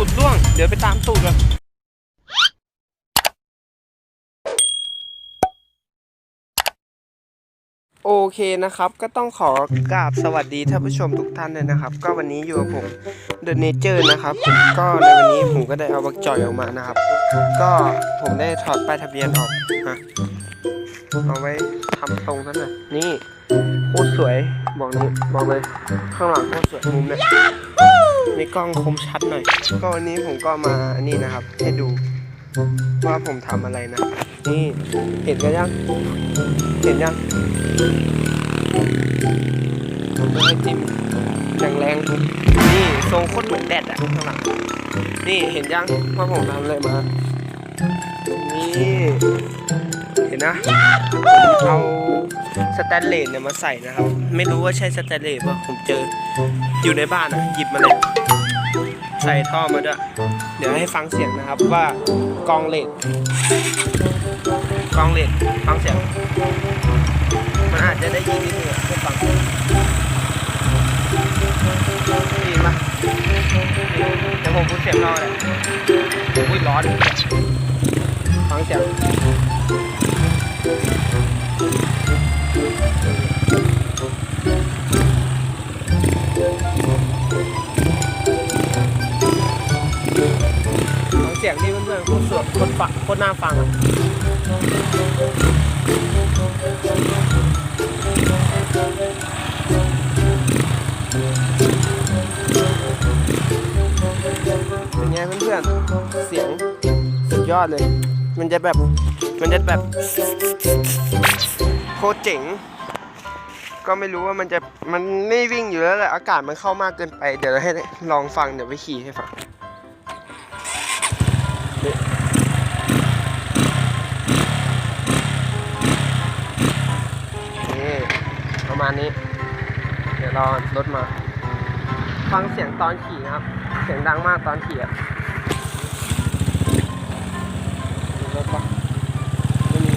ูดร่วง เดี๋ยวไปตามสูตรกันโอเคนะครับ ก็ต้องขอกราบสวัสดีท่านผู้ชมทุกท่านเลยนะครับ ก็วันนี้อยู่กับผมเดอะเนเจอร์นะครับ ก็ในวันนี้ผมก็ได้เอาบักจ่อยออกมานะครับ ก็ผมได้ถอดป้ายทะเบียนออกนะเอาไว้ทำตรงนั่นน่ะนี่โคตรสวยบอกนี้บอกเลยข้างหลังโคตรสวยมุมเนี่ย ในกล้องคมชัดหน่อย ก็วันนี้ผมก็มาอันนี้นะครับ ให้ดูว่าผมทำอะไรนะ นี่เห็นกันยัง เห็นยังไม่ให้จิ้มแรงๆนี่ทรงโคตรเหมือนแดดอะข้างหลังนี่เห็นยังว่าผมทำอะไรมา นี่ เห็นนะเอาสแตนเลสเนี่ยมาใส่นะครับ ไม่รู้ว่าใช่สแตนเลสป่ะผมเจออยู่ในบ้านอะหยิบมาเลย ใส่ท่อมาด้วย เดี๋ยวให้ฟังเสียงนะครับว่ากองเลสกองเลสฟังเสียง มันอาจจะได้ยินนิดนึงอะให้ฟังได้ยินปะเดี๋ยวผมพูดเสียงนอกเลยอุ้ยร้อนฟังเสียง ยงที่เพื่อนๆคนสวดคนฟังคนน่าฟังเป็นไงเพื่อนๆเสียงสุดยอดเลย มันจะแบบมันจะแบบโคตรเจ๋งก็ไม่รู้ว่ามันจะมันไม่วิ่งอยู่แล้วแหละอากาศมันเข้ามากเกินไป เดี๋ยวเราให้ลองฟังเดี๋ยวไปขี่ให้ฟัง ประมาณนี้ เดี๋ยวรอรถมา ฟังเสียงตอนขี่นะครับ เสียงดังมากตอนขี่อะรถปะไม่มี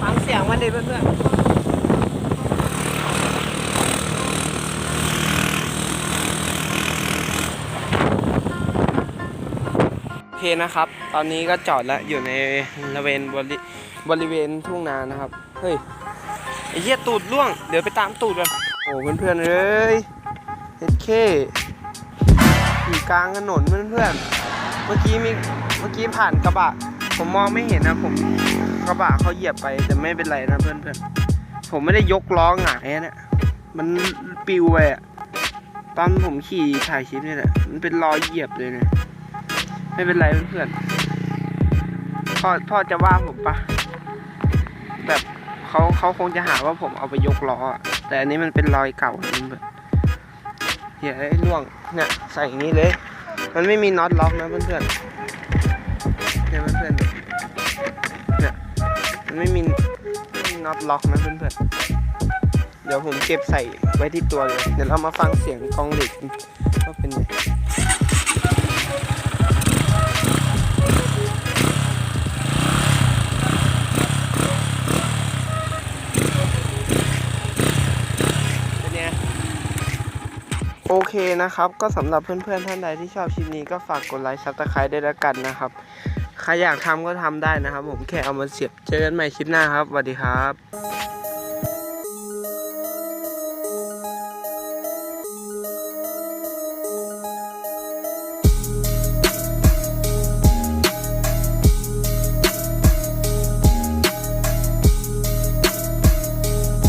ฟังเสียงมันดิเพื่อนๆ โอเค นะครับ ตอนนี้ก็จอดแล้วอยู่ในบริเวณบริบริเวณทุ่งนานะครับ เฮ้ยไอ้เหี้ยตูดล่วง เดี๋ยวไปตามตูดกันโอ้เพื่อนๆเอ้ยเฮ็ดเคอยู่กลางถนนเพื่อนๆเมื่อกี้มีเมื่อกี้ผ่านกระบะ ผมมองไม่เห็นนะผมกระบะเขาเหยียบไปแต่ไม่เป็นไรนะเพื่อนๆผมไม่ได้ยกล้อหงายนะเนี่ยมันปิวไปอะตอนผมขี่ถ่ายคลิปนี่แหละมันเป็นรอยเหยียบเลยเนี่ย ไม่เป็นไรเพื่อนๆพ่อพ่อจะว่าผมปะแบบเขาเขาคงจะหาว่าผมเอาไปยกล้อแต่อันนี้มันเป็นรอยเก่าเพื่อนเหี้ยไอ้ล่วงเนี่ยใส่อย่างนี้เลย มันไม่มีน็อตล็อกนะเพื่อนๆเนี่ยเพื่อนๆเนี่ยมันไม่มีไม่มีน็อตล็อกนะเพื่อนๆเดี๋ยวผมเก็บใส่ไว้ที่ตัวเลย เดี๋ยวเรามาฟังเสียงกองเหล็กว่าเป็นไง อเคนะครับ ก็สำหรับเพื่อนๆท่านใดที่ชอบคลิปนี้ก็ฝากกดไลค์ซับสไครต์ด้วยแล้วกันนะครับ ใครอยากทำก็ทำได้นะครับ ผมแค่เอามาเสียบเจอกันใหม่คลิปหน้าครับสวัสดีครับ